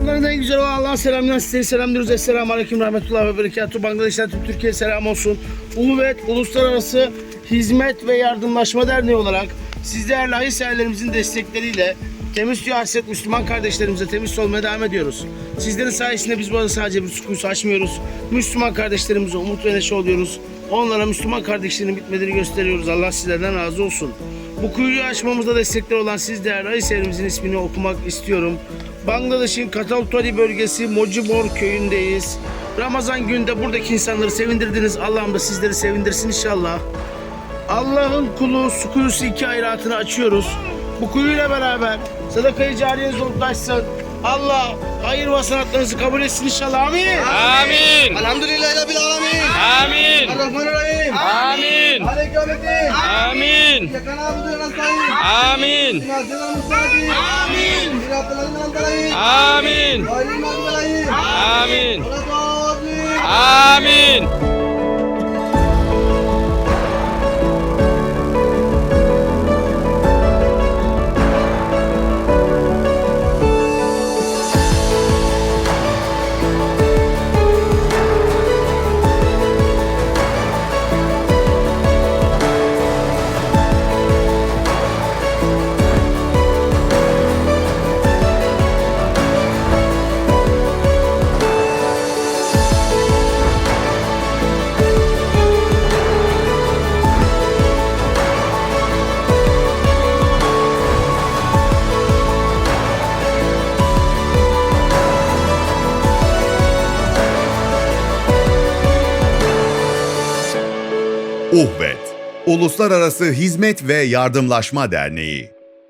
Cümleten sizleri selamlıyoruz. Esselamu Aleyküm Rahmetullah ve Berekatuhu. Bangladeş'ten tüm Türkiye selam olsun. Uhvet Uluslararası Hizmet ve Yardımlaşma Derneği olarak siz değerli hayırseverlerimizin destekleriyle Temiz Suyu Hasret Müslüman kardeşlerimize temiz olmaya devam ediyoruz. Sizlerin sayesinde biz bu arada sadece bir su kuyusu açmıyoruz. Müslüman kardeşlerimize umut ve neşe oluyoruz. Onlara Müslüman kardeşlerin bitmediğini gösteriyoruz. Allah sizlerden razı olsun. Bu kuyuyu açmamızda destekler olan siz değerli hayırseverimizin ismini okumak istiyorum. Bangladeş'in Kataltoli bölgesi Mojibor köyündeyiz. Ramazan günde buradaki insanları sevindirdiniz. Allah'ım da sizleri sevindirsin inşallah. Allah'ın kulu su kuyusu iki ayratını açıyoruz. Bu kuyuyla beraber sadakayı cariyeniz olup taşsın. Allah hayır ve sanatlarınızı kabul etsin inşallah. Amin. Amin. Alhamdulillahi Rabbil Alamin. Amin. Ar-Rahmanir-Rahim. Amin. Amin. Amin. آمين آمين آمين آمين آمين Uhvet. Uluslararası Hizmet ve Yardımlaşma Derneği